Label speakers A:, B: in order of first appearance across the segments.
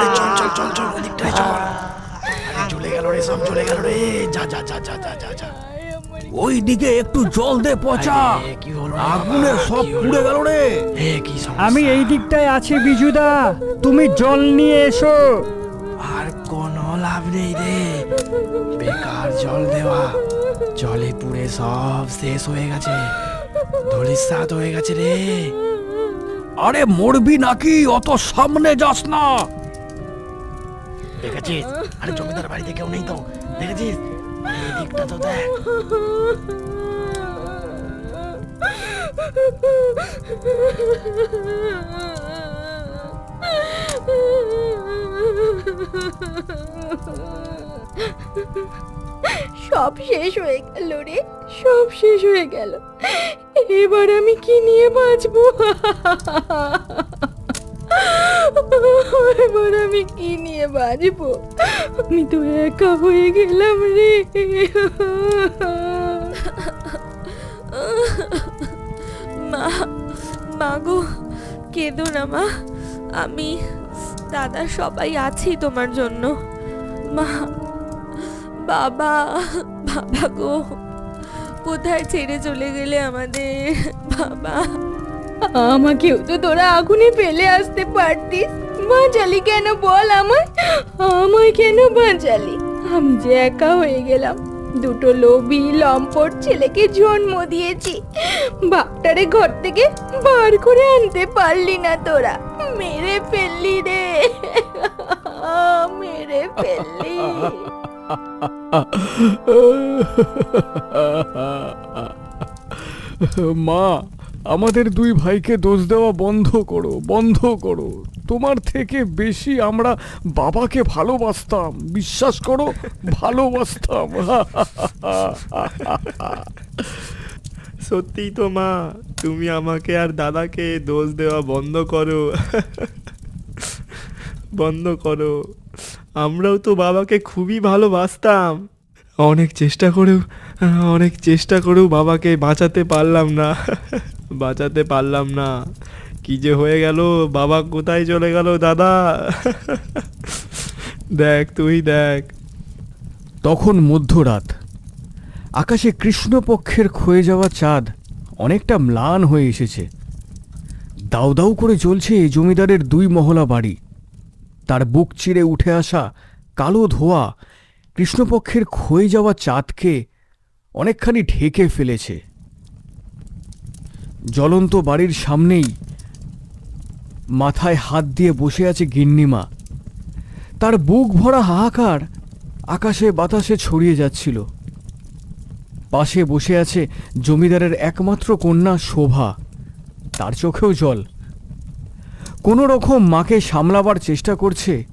A: আরে চল চল চল চল ওদিকটাই চল। আরে চলে গেল রে সব চলে গেল রে। যা যা যা যা যা যা যা।
B: ওই দিকে একটু জল দে পচা।
A: কি হলো
B: আগুনে সব পুড়ে গেল রে।
A: এ কি
C: আমি এই দিকটায় আছি বিজুদা। তুমি জল নিয়ে এসো।
A: আর কোনো লাভ নেই রে। বেকার জল দেওয়া। জলে পুড়ে সব শেষ হয়ে গেছে। ধরিসাত হয়ে গেছে রে।
B: আরে মরবি নাকি? অত সামনে যাস না।
A: দেখেছিস? আরে জমিদার বাড়িতে কেউ নেই তো। দেখেছিস? দিকটা তো দেখ।
D: সব শেষ হয়ে গেল রে, সব শেষ হয়ে গেল। এবার আমি কি নিয়ে বাঁচবো? এবার আমি কি নিয়ে বাঁচবো? আমি তো একা হয়ে গেলাম রে।
E: মা মা গো, কেঁদো না মা। আমি, দাদা সবাই আছি তোমার জন্য। মা, বাবা বাবা গো। কোথায় ছেড়ে চলে গেলে আমাদের? বাবা।
D: আমাকেও তো তোরা আগুনে ফেলে আসতে পারতিস। বাঁচালি কেন বল আমায়? আমায় কেন বাঁচালি? আমি যে একা হয়ে গেলাম। দুটো লোভী লম্পট ছেলেকে জন্ম দিয়েছি। বাপটারে ঘর থেকে বার করে আনতে পারলি না তোরা। মেরে ফেললি রে। মেরে ফেললি।
C: মা আমাদের দুই ভাইকে দোষ দেওয়া বন্ধ করো বন্ধ করো। তোমার থেকে বেশি আমরা বাবাকে ভালোবাসতাম। বিশ্বাস করো, ভালোবাসতাম।
F: সত্যিই তো মা, তুমি আমাকে আর দাদাকে দোষ দেওয়া বন্ধ করো। বন্ধ করো। আমরাও তো বাবাকে খুবই ভালোবাসতাম। অনেক চেষ্টা করেও, অনেক চেষ্টা করেও বাবাকে বাঁচাতে পারলাম না। বাঁচাতে পারলাম না। কি যে হয়ে গেল? বাবা কোথায় চলে গেল, দাদা? দেখ, তুই দেখ।
C: তখন মধ্যরাত। আকাশে কৃষ্ণপক্ষের ক্ষয়ে যাওয়া চাঁদ অনেকটা ম্লান হয়ে এসেছে। দাউ দাউ করে চলছে জমিদারের দুই মহলা বাড়ি। তার বুক চিরে উঠে আসা কালো ধোয়া কৃষ্ণপক্ষের ক্ষয়ে যাওয়া চাঁদকে অনেকখানি ঢেকে ফেলেছে। জ্বলন্ত বাড়ির সামনেই মাথায় হাত দিয়ে বসে আছে গিন্নিমা। তার বুক ভরা হাহাকার আকাশে বাতাসে ছড়িয়ে যাচ্ছিল। পাশে বসে আছে জমিদারের একমাত্র কন্যা শোভা। তার চোখেও জল। কোনো রকম মাকে সামলাবার চেষ্টা করছে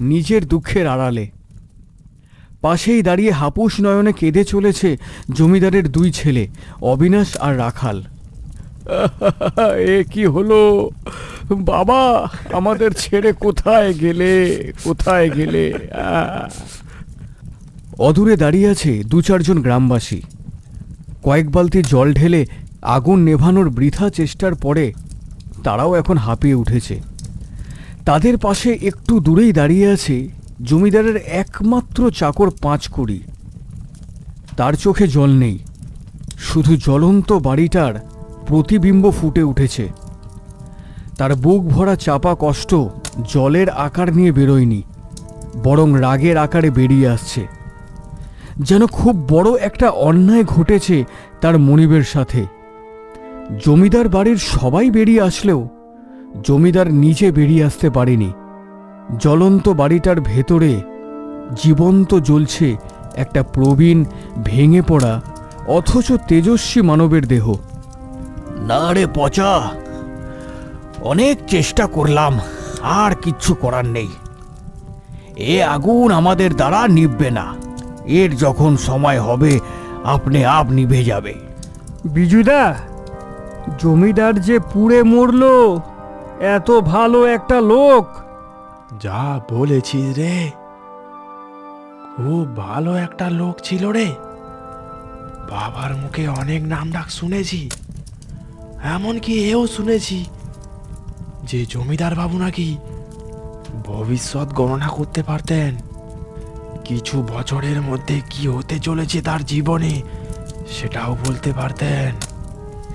C: নিজের দুঃখের আড়ালে। পাশেই দাঁড়িয়ে হাপুস নয়নে কেঁদে চলেছে জমিদারের দুই ছেলে, অবিনাশ আর রাখাল। এ কি হলো? বাবা, আমাদের ছেড়ে কোথায় গেলে? কোথায় গেলে! অদূরে দাঁড়িয়ে আছে দু চারজন গ্রামবাসী। কয়েক বালতি জল ঢেলে আগুন নেভানোর বৃথা চেষ্টার পরে তারাও এখন হাঁপিয়ে উঠেছে। তাদের পাশে একটু দূরেই দাঁড়িয়ে আছে জমিদারের একমাত্র চাকর পাঁচ কুড়ি। তার চোখে জল নেই। শুধু জ্বলন্ত বাড়িটার প্রতিবিম্ব ফুটে উঠেছে। তার বুক ভরা চাপা কষ্ট জলের আকার নিয়ে বেরোয়নি, বরং রাগের আকারে বেরিয়ে আসছে। যেন খুব বড় একটা অন্যায় ঘটেছে তার মনিবের সাথে। জমিদার বাড়ির সবাই বেরিয়ে আসলেও জমিদার নিজে বেরিয়ে আসতে পারেনি। জ্বলন্ত বাড়িটার ভেতরে জীবন্ত জ্বলছে একটা প্রবীণ ভেঙে পড়া, অথচ তেজস্বী মানবের দেহ।
B: না রে পচা। অনেক চেষ্টা করলাম আর কিচ্ছু করার নেই। এ আগুন আমাদের দ্বারা নিববে না। এর যখন সময় হবে আপনি আপ নিভে যাবে।
C: বিজুদা জমিদার যে পুড়ে মরলো এত ভালো একটা লোক।
F: যা বলেছিস রে। খুব ভালো একটা লোক ছিল রে। বাবার মুখে অনেক নাম ডাক শুনেছি। এমনকি এও শুনেছি যে জমিদার বাবু নাকি
A: ভবিষ্যৎ গণনা করতে পারতেন। কিছু বছরের মধ্যে কি হতে চলেছে তার জীবনে, সেটাও বলতে পারতেন।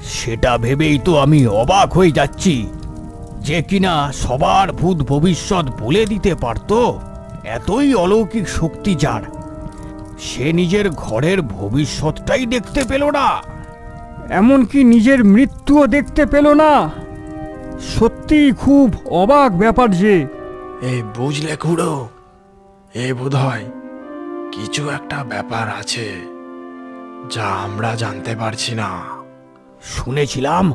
B: সেটা ভেবেই তো আমি অবাক হয়ে যাচ্ছি যে কিনা সবার ভূত ভবিষ্যৎ বলে দিতে পারতো এতই অলৌকিক শক্তি যার। সে নিজের ঘরের ভবিষ্যৎটাই দেখতে পেল না।
C: এমনকি নিজের মৃত্যুও দেখতে পেল না। সত্যি খুব অবাক ব্যাপার যে।
A: এই বুঝলে খুড়ো এ বোধ হয় কিছু একটা ব্যাপার আছে যা আমরা জানতে পারছি না।
B: শুনেছিলাম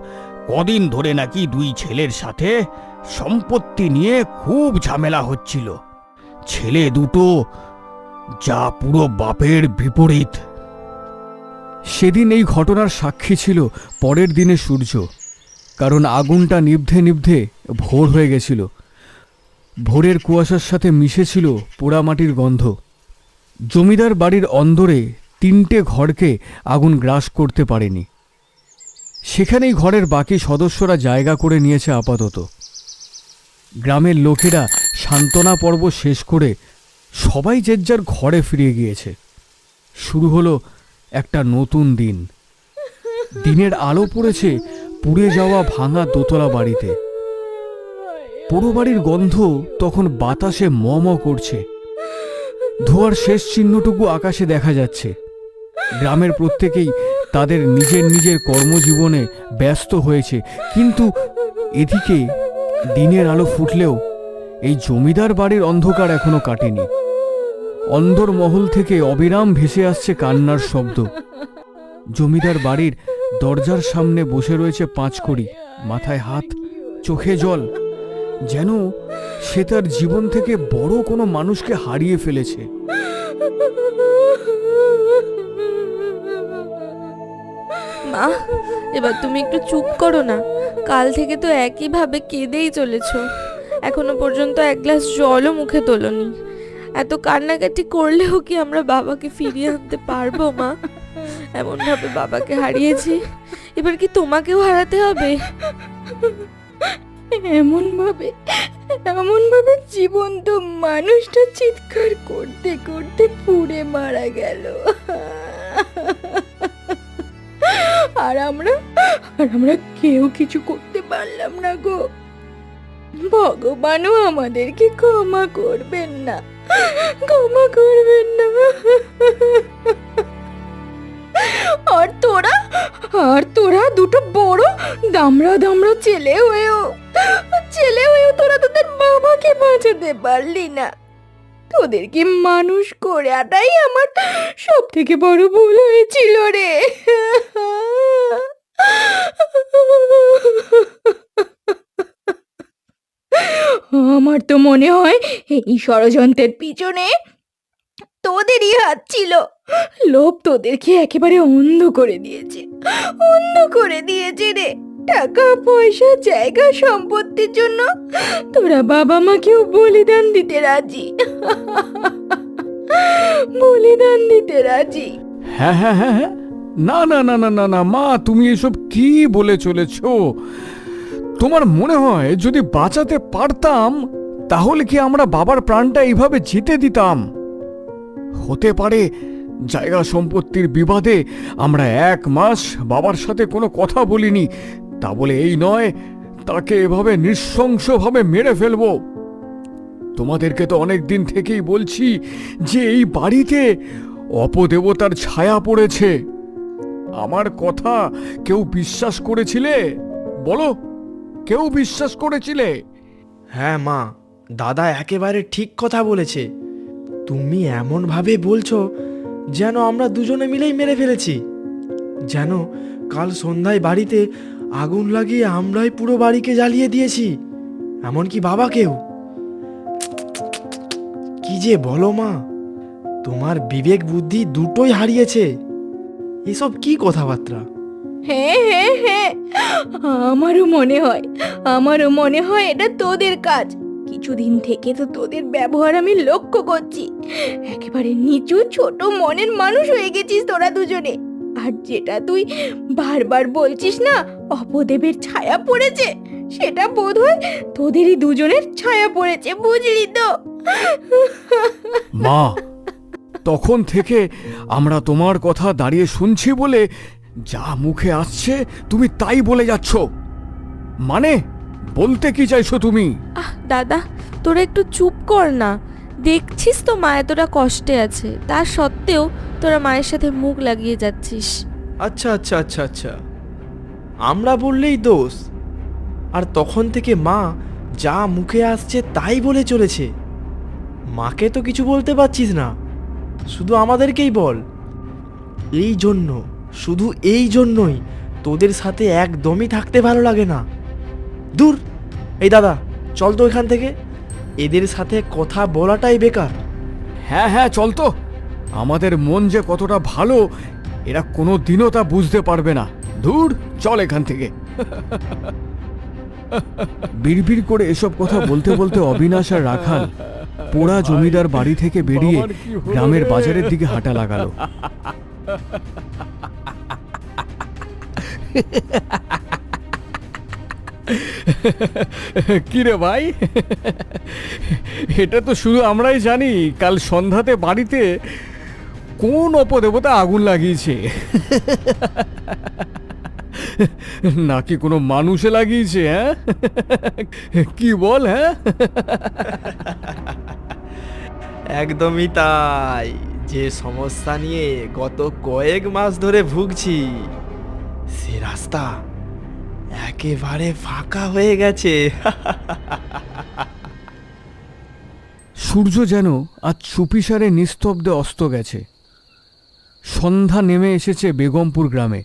B: কদিন ধরে নাকি দুই ছেলের সাথে সম্পত্তি নিয়ে খুব ঝামেলা হচ্ছিল। ছেলে দুটো যা পুরো বাপের বিপরীত।
C: সেদিন এই ঘটনার সাক্ষী ছিল পরের দিনে সূর্য, কারণ আগুনটা নিভধে নিভধে ভোর হয়ে গেছিল। ভোরের কুয়াশার সাথে মিশেছিল পোড়ামাটির গন্ধ। জমিদার বাড়ির অন্দরে তিনটে ঘরকে আগুন গ্রাস করতে পারেনি। সেখানেই ঘরের বাকি সদস্যরা জায়গা করে নিয়েছে আপাতত। গ্রামের লোকেরা সান্ত্বনা পর্ব শেষ করে সবাই যে যার ঘরে ফিরে গিয়েছে। শুরু হলো একটা নতুন দিন। দিনের আলো পড়েছে পুড়ে যাওয়া ভাঙা দোতলা বাড়িতে। পুরো বাড়ির গন্ধ তখন বাতাসে ম করছে। ধোয়ার শেষ চিহ্নটুকু আকাশে দেখা যাচ্ছে। গ্রামের প্রত্যেকেই তাদের নিজের নিজের কর্মজীবনে ব্যস্ত হয়েছে। কিন্তু এদিকে দিনের আলো ফুটলেও এই জমিদার বাড়ির অন্ধকার এখনও কাটেনি। অন্দর মহল থেকে অবিরাম ভেসে আসছে কান্নার শব্দ। জমিদার বাড়ির দরজার সামনে বসে রয়েছে পাঁচকড়ি মাথায় হাত, চোখে জল। যেন সে তার জীবন থেকে বড় কোনো মানুষকে হারিয়ে ফেলেছে।
E: মা, এবার তুমি একটু চুপ করো না। কাল থেকে তো একইভাবে কেঁদেই চলেছ। এখনও পর্যন্ত এক গ্লাস জলও মুখে তোলনি। এত কান্নাকাটি করলেও কি আমরা বাবাকে ফিরিয়ে আনতে পারব, মা? এমন ভাবে বাবাকে হারিয়েছি। এবার কি তোমাকেও হারাতে হবে?
D: এমন ভাবে এমন ভাবে জীবন্ত মানুষটা চিৎকার করতে করতে পুড়ে মারা গেল। আর আমরা আর আমরা কেউ কিছু করতে পারলাম না গো। ভগবানও আমাদেরকে ক্ষমা করবেন না। ক্ষমা করবেন না। আর তোরা? আর তোরা দুটো বড় দামড়া দামড়া ছেলে হয়েও ছেলে হয়েও তোরা তোদের বাবাকে বাঁচাতে পারলি না। তোদেরকে মানুষ করাটাই আমার সব থেকে বড় ভুল হয়েছিল রে। আমার তো মনে হয় এই ষড়যন্ত্রের পিছনে তোদেরই হাত ছিল। লোভ তোদেরকে একেবারে অন্ধ করে দিয়েছে। অন্ধ করে দিয়েছে রে। টাকা, পয়সা, জায়গা, সম্পত্তির জন্য তোরা বাবা মাকেও বলিদান দিতে রাজি। বলিদান দিতে রাজি।
C: হ্যাঁ হ্যাঁ হ্যাঁ হ্যাঁ। না না না না না না, মা, তুমি এসব কি বলে চলেছ? তোমার মনে হয় যদি বাঁচাতে পারতাম, তাহলে কি আমরা বাবার প্রাণটা এইভাবে জিতে দিতাম? হতে পারে জায়গা সম্পত্তির বিবাদে আমরা এক মাস বাবার সাথে কোনো কথা বলিনি, তা বলে এই নয়, তাকে এভাবে নৃশংসভাবে মেরে ফেলব। তোমাদেরকে তো অনেক দিন থেকেই বলছি যে এই বাড়িতে অপদেবতার ছায়া পড়েছে। আমার কথা কেউ বিশ্বাস করেছিলে? বলো। কেউ বিশ্বাস করেছিলে?
F: হ্যাঁ মা, দাদা একেবারে ঠিক কথা বলেছে। তুমি এমনভাবে বলছো যেন আমরা দুজনে মিলেই মেরে ফেলেছি। যেন কাল সন্ধ্যায় বাড়িতে আগুন লাগিয়ে আমরাই পুরো বাড়িকে জ্বালিয়ে দিয়েছি। এমনকি বাবাকেও। কি যে বলো মা, তোমার বিবেক বুদ্ধি দুটোই হারিয়েছে। এসব কি কথাবার্তা?
D: হ্যাঁ হ্যাঁ হ্যাঁ। আমারও মনে হয়, আমারও মনে হয় এটা তোদের কাজ। কিছুদিন থেকে তো তোদের ব্যবহার আমি লক্ষ্য করছি। একেবারে নিচু, ছোট মনের মানুষ হয়ে গেছিস তোরা দুজনে। আর যেটা তুই বারবার বলছিস না, অপদেবের ছায়া পড়েছে, সেটা বোধ হয় তোদেরই দুজনের ছায়া পড়েছে, বুঝলি তো?
C: মা, তখন থেকে আমরা তোমার কথা দাঁড়িয়ে শুনছি বলে যা মুখে আসছে তুমি তাই বলে যাচ্ছ। মানে বলতে কি চাইছো তুমি?
E: আহ দাদা তোরা একটু চুপ কর না। দেখছিস তো মা এতটা কষ্টে আছে। তা সত্ত্বেও তোরা মায়ের সাথে মুখ লাগিয়ে যাচ্ছিস।
F: আচ্ছা আচ্ছা আচ্ছা আচ্ছা। আমরা বললেই দোষ। আর তখন থেকে মা যা মুখে আসছে তাই বলে চলেছে। মাকে তো কিছু বলতে পারছিস না। শুধু আমাদেরকেই বল। এই জন্য শুধু এই জন্যই তোদের সাথে একদমই থাকতে ভালো লাগে না। দূর এই দাদা চল তো এখান থেকে। এদের সাথে কথা বলাটাই বেকার।
C: হ্যাঁ হ্যাঁ চল তো। আমাদের মন যে কতটা ভালো এরা কোনো দিনও তা বুঝতে পারবে না। দূর চল এখান থেকে। বিড়বিড় করে এসব কথা বলতে বলতে অবিনাশ আর রাখাল পোড়া জমিদার বাড়ি থেকে বেরিয়ে গ্রামের বাজারের দিকে হাঁটা লাগালো। কিরে ভাই? এটা তো শুধু আমরাই জানি, কাল সন্ধ্যাতে বাড়িতে কোন অপদেবতা আগুন লাগিয়েছে? নাকি কোনো মানুষে লাগিয়েছে হ্যাঁ? কি বল হ্যাঁ?
F: একদমই তাই। যে সমস্যা নিয়ে গত কয়েক মাস ধরে ভুগছি রাস্তা একেবারে ফাঁকা হয়ে গেছে।
C: সূর্য যেন আজ চুপিসারে নিস্তব্ধে অস্ত গেছে। সন্ধ্যা নেমে এসেছে বেগমপুর গ্রামে।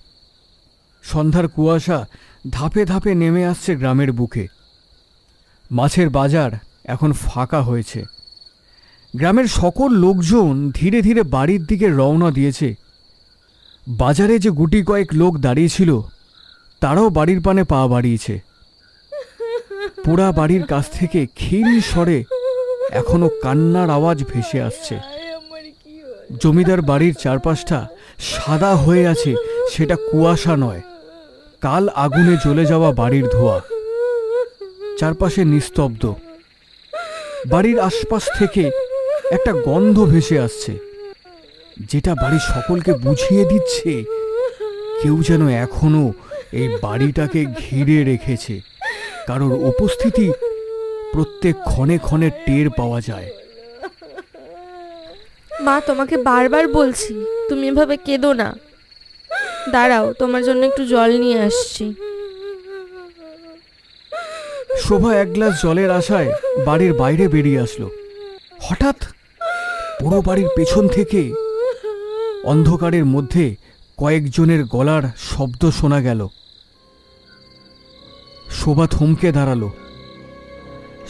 C: সন্ধ্যার কুয়াশা ধাপে ধাপে নেমে আসছে গ্রামের বুকে। মাছের বাজার এখন ফাঁকা হয়েছে। গ্রামের সকল লোকজন ধীরে ধীরে বাড়ির দিকে রওনা দিয়েছে। বাজারে যে গুটি কয়েক লোক দাঁড়িয়েছিল তারাও বাড়ির পানে পা বাড়িয়েছে। পোড়া বাড়ির কাছ থেকে ক্ষীণ স্বরে এখনও কান্নার আওয়াজ ভেসে আসছে। জমিদার বাড়ির চারপাশটা সাদা হয়ে আছে, সেটা কুয়াশা নয়। কাল আগুনে জ্বলে যাওয়া বাড়ির ধোয়া। চারপাশে নিস্তব্ধ। বাড়ির আশপাশ থেকে একটা গন্ধ ভেসে আসছে। যেটা বাড়ির সকলকে বুঝিয়ে দিচ্ছে, কেউ যেন এখনও এই বাড়িটাকে ঘিরে রেখেছে কারোর উপস্থিতি প্রত্যেক ক্ষণে ক্ষণে টের পাওয়া যায়।
E: মা তোমাকে বারবার বলছি তুমি এভাবে কেঁদো না। দাঁড়াও তোমার জন্য একটু জল নিয়ে আসছি।
C: শোভা এক গ্লাস জলের আশায় বাড়ির বাইরে বেরিয়ে আসলো। হঠাৎ পুরো বাড়ির পেছন থেকে অন্ধকারের মধ্যে কয়েকজনের গলার শব্দ শোনা গেল। শোভা থমকে দাঁড়াল।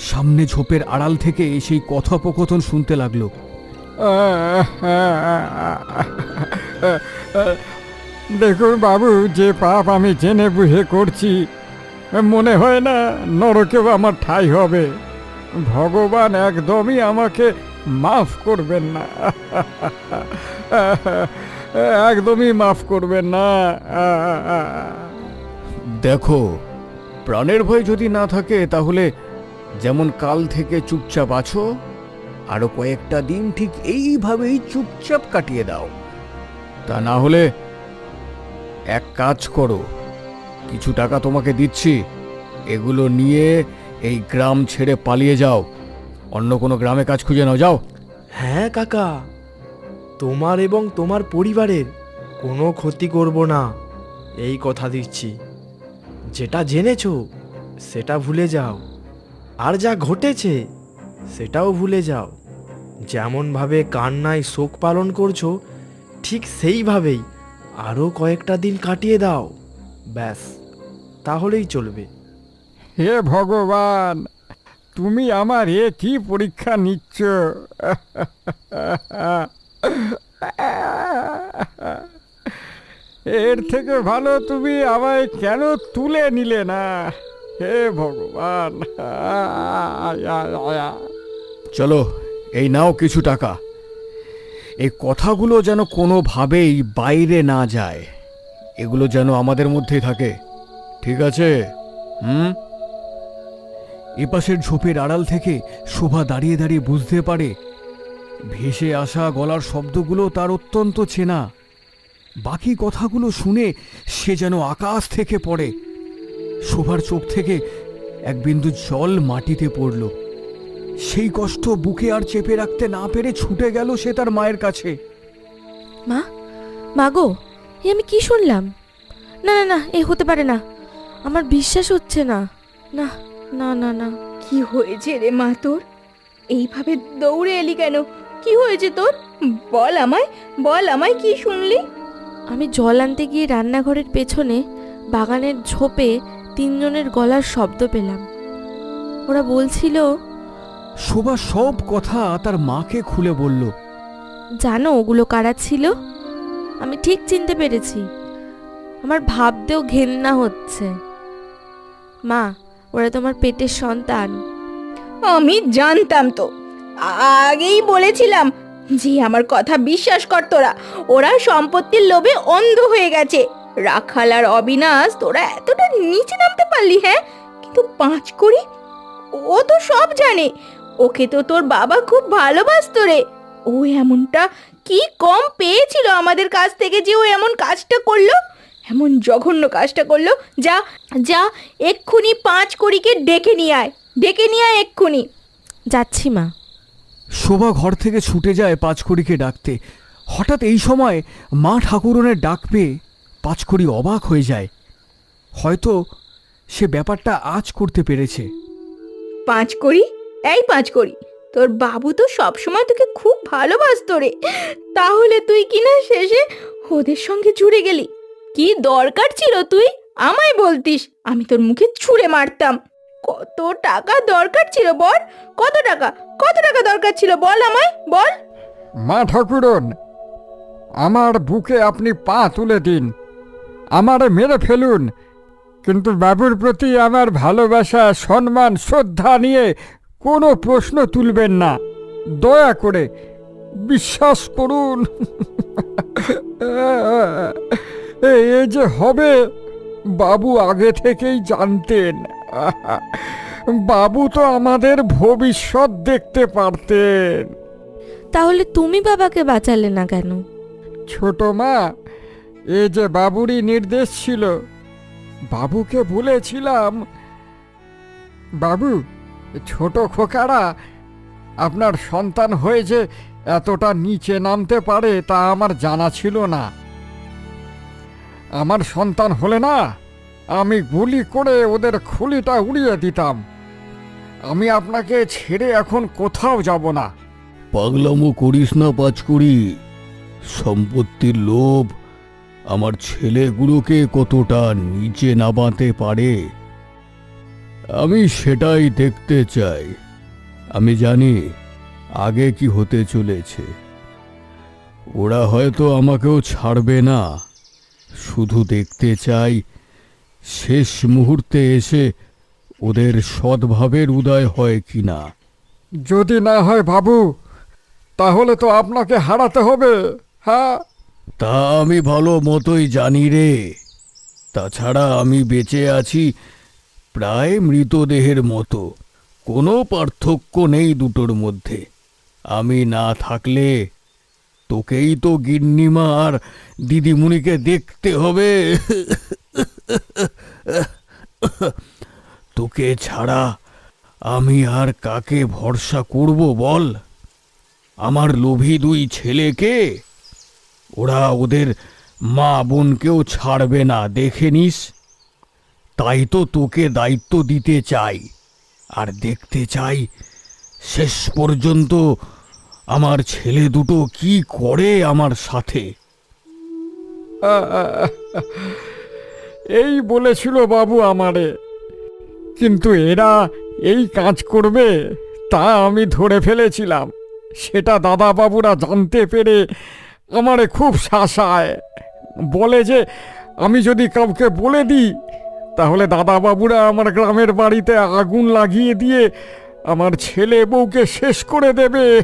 C: সামনে ঝোপের আড়াল থেকে সেই কথোপকথন শুনতে লাগল।
G: দেখুন বাবু, যে পাপ আমি জেনে বুঝে করছি, মনে হয় না নরকেও আমার ঠাই হবে। ভগবান একদমই আমাকে মাফ করবেন না। একদমই মাফ করবেন না।
C: দেখো প্রাণের ভয় যদি না থাকে তাহলে যেমন কাল থেকে চুপচাপ আছো আরও কয়েকটা দিন ঠিক এইভাবেই চুপচাপ কাটিয়ে দাও। তা না হলে এক কাজ করো কিছু টাকা তোমাকে দিচ্ছি এগুলো নিয়ে এই গ্রাম ছেড়ে পালিয়ে যাও। অন্য কোনো গ্রামে কাজ খুঁজে নাও যাও।
F: হ্যাঁ কাকা। তোমার এবং তোমার পরিবারের কোনো ক্ষতি করব না। এই কথা দিচ্ছি। যেটা জেনেছো, সেটা ভুলে যাও। আর যা ঘটেছে, সেটাও ভুলে যাও। যেমনভাবে কান্নায় শোক পালন করছ, ঠিক সেইভাবেই আরও কয়েকটা দিন কাটিয়ে দাও। ব্যাস, তাহলেই চলবে।
G: হে ভগবান, তুমি আমার এ কি পরীক্ষা নিচ্ছ? এর থেকে ভালো তুমি আমায় কেন তুলে নিলে না? হে ভগবান।
C: চলো, এই নাও কিছু টাকা। এই কথাগুলো যেন কোনোভাবেই বাইরে না যায়। এগুলো যেন আমাদের মধ্যেই থাকে। ঠিক আছে? হুম? এপাশের ঝোপের আড়াল থেকে শোভা দাঁড়িয়ে দাঁড়িয়ে বুঝতে পারে ভেসে আসা গলার শব্দগুলো তার অত্যন্ত চেনা। বাকি কথাগুলো শুনে সে যেন আকাশ থেকে পড়ে। শোভার চোখ থেকে এক বিন্দু জল মাটিতে পড়ল। সেই কষ্ট বুকে আর চেপে রাখতে না পেরে ছুটে গেল সে তার মায়ের কাছে।
E: মা মা গো এ আমি কি শুনলাম? না না না এ হতে পারে না। আমার বিশ্বাস হচ্ছে না। না না না না।
D: কি হয়েছে রে মা তোর? এইভাবে দৌড়ে এলি কেন? কি হয়েছে তোর? বল আমায় বল আমায় কি শুনলি?
E: আমি জল আনতে গিয়ে রান্নাঘরের পেছনে বাগানের ঝোপে তিনজনের গলার শব্দ পেলাম। ওরা বলছিল
C: শোভা সব কথা তার মাকে খুলে বলল।
E: জানো ওগুলো কারা ছিল? আমি ঠিক চিনতে পেরেছি। আমার ভাবতেও ঘেন্না হচ্ছে। মা ওরা তোমার পেটের সন্তান।
D: আমি জানতাম তো। আগেই বলেছিলাম যে আমার কথা বিশ্বাস কর তোরা। ওরা সম্পত্তির লোভে অন্ধ হয়ে গেছে। রাখাল আর অবিনাশ, তোরা এতটা নিচে নামতে পারলি হ্যাঁ? কিন্তু পাঁচ করি ও তো সব জানে। ওকে তো তোর বাবা খুব ভালোবাসতো রে। ও এমনটা কি কম পেয়েছিল আমাদের কাছ থেকে যে ও এমন কাজটা করল? এমন জঘন্য কাজটা করল। যা যা, এক্ষুনি পাঁচ কড়িকে ডেকে নিয়ে আয়। ডেকে নিয়ে আয় এক্ষুনি।
E: যাচ্ছি মা।
C: শোভা ঘর থেকে ছুটে যায় পাঁচকড়িকে ডাকতে। হঠাৎ এই সময় মা ঠাকুরনের ডাক পেয়ে পাঁচকড়ি অবাক হয়ে যায়। হয়তো সে ব্যাপারটা আজ করতে পেরেছে।
D: পাঁচ করি এই পাঁচ করি তোর বাবু তো সবসময় তোকে খুব ভালোবাসতো রে। তাহলে তুই কিনা শেষে ওদের সঙ্গে জুড়ে গেলি? কি দরকার ছিল তুই? আমায় বলতিস, আমি তোর মুখে ছুঁড়ে মারতাম। কত টাকা দরকার ছিল বল? কত টাকা? কত টাকা দরকার ছিল বল আমায়, বল।
G: মা ঠাকুরন, আমার বুকে আপনি পা তুলে দিন, আমারে মেরে ফেলুন, কিন্তু বাবুর প্রতি আমার ভালোবাসা, সম্মান, শ্রদ্ধা নিয়ে কোনো প্রশ্ন তুলবেন না, দয়া করে বিশ্বাস করুন। এই যে হবে, বাবু আগে থেকেই জানতেন। বাবু তো আমাদের ভবিষ্যৎ দেখতে পারতেন।
E: তাহলে তুমি বাবাকে বাঁচালে না কেন?
G: ছোট মা এ যে বাবুরই নির্দেশ ছিল বাবুকে বলেছিলাম বাবু ছোট খোকারা আপনার সন্তান হয়ে যে এতটা নিচে নামতে পারে তা আমার জানা ছিল না। আমার সন্তান হলে না আমি গুলি করে ওদের খুলিটা উড়িয়ে দিতাম। আমি আপনাকে ছেড়ে এখন কোথাও যাব না।
B: পাগলামো করিস না পাঁচ করি সম্পত্তির লোভ আমার ছেলেগুলোকে কতটা নিচে নামাতে পারে? আমি সেটাই দেখতে চাই। আমি জানি আগে কি হতে চলেছে। ওরা হয়তো আমাকেও ছাড়বে না। শুধু দেখতে চাই শেষ মুহূর্তে এসে ওদের সদ্ভাবের উদয় হয় কি না
G: যদি না হয় বাবু তাহলে তো আপনাকে হারাতে হবে হ্যাঁ?
B: তা আমি ভালো মতোই জানি রে। তাছাড়া আমি বেঁচে আছি প্রায় মৃতদেহের মতো। কোনো পার্থক্য নেই দুটোর মধ্যে। আমি না থাকলে তোকেই তো গিন্নিমা আর দিদিমণিকে দেখতে হবে। তোকে ছাড়া আমি আর কাকে ভরসা করব বল? আমার লোভী দুই ছেলেকে ওরা ওদের মা বোনকেও ছাড়বে না, দেখে নিস। তাই তো তোকে দায়িত্ব দিতে চাই, আর দেখতে চাই শেষ পর্যন্ত আমার ছেলে দুটো কি করে আমার সাথে।
G: এই বলেছিল বাবু আমারে। কিন্তু এরা এই কাজ করবে, তা আমি ধরে ফেলেছিলাম। সেটা দাদা বাবুরা জানতে পেরে আমারে খুব শাসায়। বলে যে, আমি যদি কাউকে বলে দিই, তাহলে দাদা বাবুরা আমার গ্রামের বাড়িতে আগুন লাগিয়ে দিয়ে আমার ছেলে বউকে শেষ করে দেবে।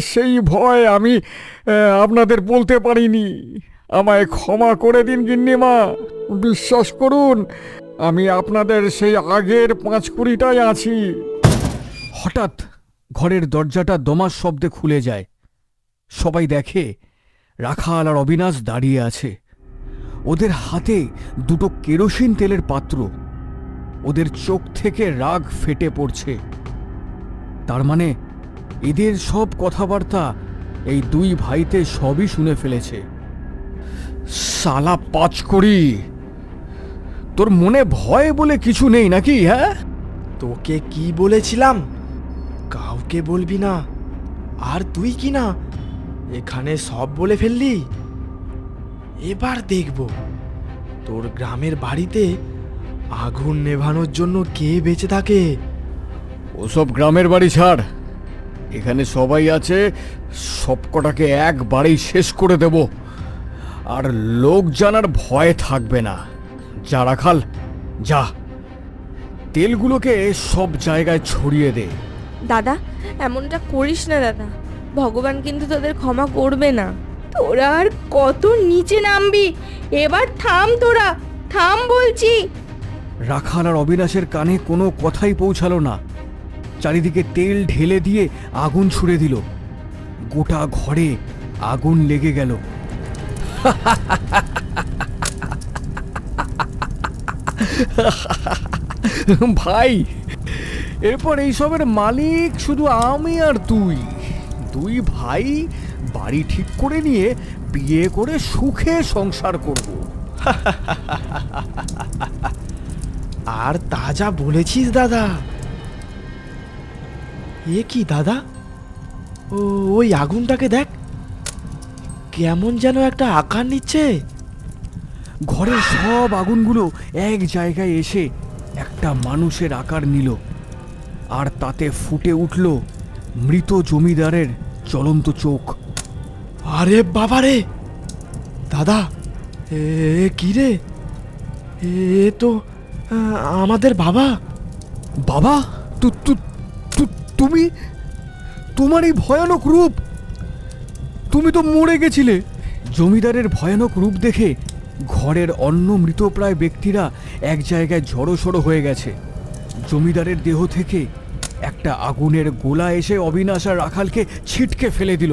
G: সেই ভয় আমি আপনাদের বলতে পারিনি। আমায় ক্ষমা করে দিন, গিন্নিমা। বিশ্বাস করুন, আমি আপনাদের সেই আগের পাঁচ কুড়িটাই আছি।
C: হঠাৎ ঘরের দরজাটা দমার শব্দে খুলে যায়। সবাই দেখে রাখাল আর অবিনাশ দাঁড়িয়ে আছে। ওদের হাতে দুটো কেরোসিন তেলের পাত্র। ওদের চোখ থেকে রাগ ফেটে পড়ছে। তার মানে এদের সব কথাবার্তা এই দুই ভাইতে সবই শুনে ফেলেছে। সালা পাঁচ করি। তোর মনে ভয় বলে কিছু নেই নাকি হ্যাঁ?
A: তোকে কি বলেছিলাম? কাউকে বলবি না। আর তুই কি না? এখানে সব বলে ফেললি। এবার দেখব। তোর গ্রামের বাড়িতে আগুন নেভানোর জন্য কে বেঁচে থাকে?
C: ওসব গ্রামের বাড়ি ছাড়। এখানে সবাই আছে সবকটাকে একবারেই শেষ করে দেব। আর লোক জানার ভয় থাকবে না। যা রাখাল যা। তেলগুলোকে সব জায়গায় ছড়িয়ে দে।
E: দাদা এমনটা করিস না দাদা। ভগবান কিন্তু তোদের ক্ষমা করবে না।
D: তোরা আর কত নিচে নামবি? এবার থাম তোরা। থাম বলছি।
C: রাখাল আর অবিনাশের কানে কোনো কথাই পৌঁছালো না। চারিদিকে তেল ঢেলে দিয়ে আগুন ছুড়ে দিল। গোটা ঘরে আগুন লেগে গেল। ভাই, এরপর এইসবের মালিক শুধু আমি আর তুই। দুই ভাই বাড়ি ঠিক করে নিয়ে বিয়ে করে সুখে সংসার করব।
A: আর তা যা বলেছিস, দাদা। এ কি, দাদা? ও, ওই আগুনটাকে দেখ। কেমন যেন একটা আকার নিচ্ছে।
C: ঘরের সব আগুনগুলো এক জায়গায় এসে একটা মানুষের আকার নিল আর তাতে ফুটে উঠল মৃত জমিদারের চলন্ত চোখ।
A: আরে বাবা রে! দাদা এ কি রে? এ তো আমাদের বাবা।
C: বাবা তুমি? তোমার এই ভয়ানক রূপ তুমি তো মরে গেছিলে। জমিদারের ভয়ানক রূপ দেখে ঘরের অন্য মৃতপ্রায় ব্যক্তিরা এক জায়গায় জড়োসড়ো হয়ে গেছে। জমিদারের দেহ থেকে একটা আগুনের গোলা এসে অবিনাশ আর রাখালকে ছিটকে ফেলে দিল।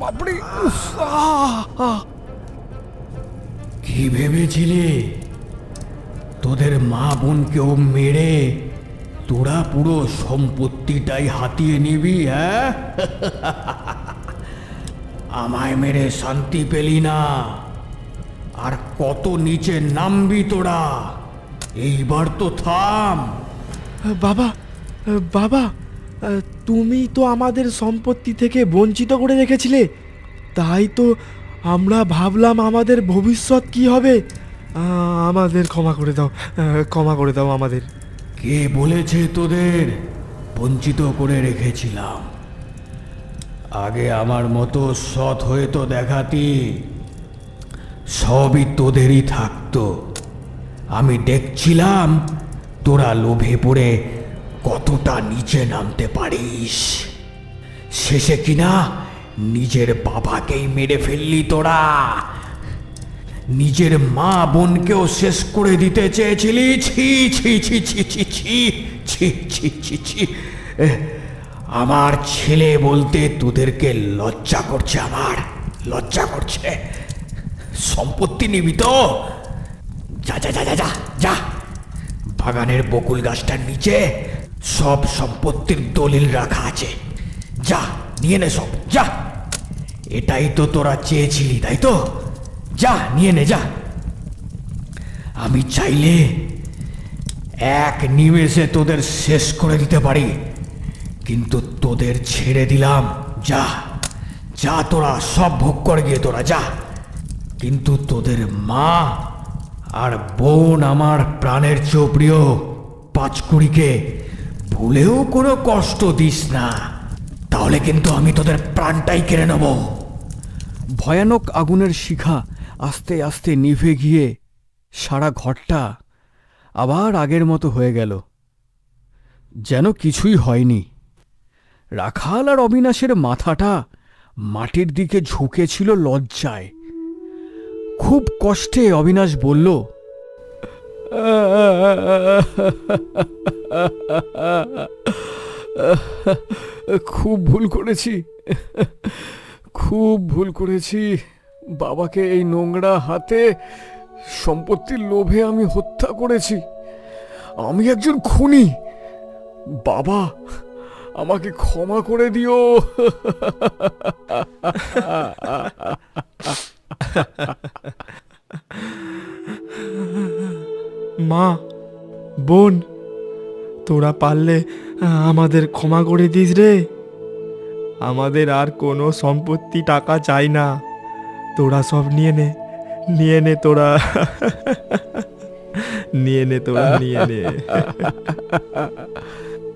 C: বাপরে। কি ভেবেছিলে? তোদের মা বোনকেও মেরে তোরা পুরো সম্পত্তিটাই হাতিয়ে নিবি হ্যাঁ? আমায় মেরে শান্তি পেলি না। আর কত নিচে নামবি তোরা? এইবার তো থাম।
A: বাবা বাবা তুমি তো আমাদের সম্পত্তি থেকে বঞ্চিত করে রেখেছিলে। তাই তো আমরা ভাবলাম আমাদের ভবিষ্যৎ কি হবে। আমাদের ক্ষমা করে দাও ক্ষমা করে দাও আমাদের।
C: কে বলেছে তোদের? বঞ্চিত করে রেখেছিলাম। আগে আমার মতো সৎ হয়ে তো দেখাতি সবই তোদেরই থাকতো আমি দেখছিলাম তোরা লোভে পড়ে কতটা নিচে নামতে পারিস শেষে কিনা নিজের বাবাকেই মেরে ফেললি তোরা নিজের মা বোনকেও শেষ করে দিতে চেয়েছিলি ছি ছি ছি ছি ছি ছি ছি ছি ছি আমার ছেলে বলতে তোদেরকে লজ্জা করছে আমার, লজ্জা করছে। সম্পত্তি নিবি তো। যা যা যা যা যা যা। বাগানের বকুল গাছটার নিচে সব সম্পত্তির দলিল রাখা আছে। যা, নিয়ে নে সব, যা। এটাই তো তোরা চেয়েছিলি, তাই তো? যা, নিয়ে নে, যা। আমি চাইলে এক নিমেষে তোদের শেষ করে দিতে পারি। কিন্তু তোদের ছেড়ে দিলাম। যা যা তোরা সব ভোগ করে গিয়ে তোরা, যা। কিন্তু তোদের মা আর বোন আমার প্রাণের চেয়েও প্রিয় পাঁচকুড়িকে ভুলেও কোনো কষ্ট দিস না। তাহলে কিন্তু আমি তোদের প্রাণটাই কেড়ে নেব। ভয়ানক আগুনের শিখা আস্তে আস্তে নিভে গিয়ে সারা ঘরটা আবার আগের মতো হয়ে গেল। যেন কিছুই হয়নি। রাখাল আর অবিনাশের মাথাটা মাটির দিকে ঝুঁকেছিল লজ্জায়। খুব কষ্টে অবিনাশ বলল, খুব ভুল করেছি, খুব ভুল করেছি। বাবাকে এই নোংরা হাতে সম্পত্তির লোভে আমি হত্যা করেছি। আমি একজন খুনি। বাবা আমাকে ক্ষমা করে দিও।
F: মা বোন তোরা পারলে আমাদের ক্ষমা করে দিস রে। আমাদের আর কোনো সম্পত্তি টাকা চাই না। তোরা সব নিয়ে নে নিয়ে নে তোরা। নিয়ে নে তোরা নিয়ে নে।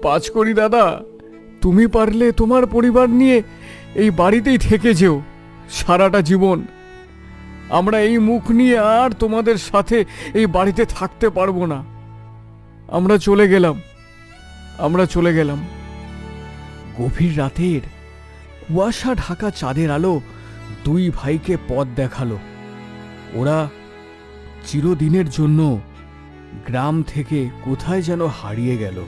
C: পাঁচ করি দাদা। তুমি পারলে তোমার পরিবার নিয়ে এই বাড়িতেই থেকে যেও, সারাটা জীবন। আমরা এই মুখ নিয়ে আর তোমাদের সাথে এই বাড়িতে থাকতে পারব না। আমরা চলে গেলাম, আমরা চলে গেলাম। গভীর রাতের কুয়াশা ঢাকা চাঁদের আলো দুই ভাইকে পথ দেখাল। ওরা চিরদিনের জন্য গ্রাম থেকে কোথায় যেন হারিয়ে গেল।